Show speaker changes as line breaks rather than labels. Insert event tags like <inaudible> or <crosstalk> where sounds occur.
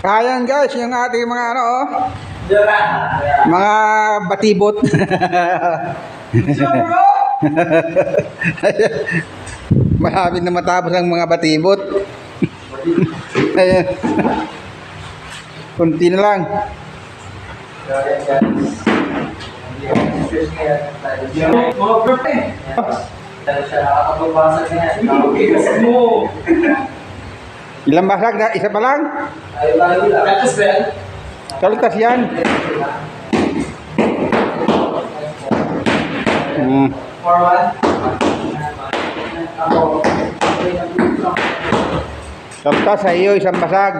Ayan guys, yung ating mga ano oh, mga batibot. <laughs> Malapit na matapos ang mga batibot. <laughs> Ayan. Kunti na lang.
Mga birthday. Siya nakakapagpasok niya. mo. <laughs>
Ilang basag na? Isa pa lang?
Katas ba yan?
Kaltas yan. Hmm. Kaltas sa iyo, isang basag.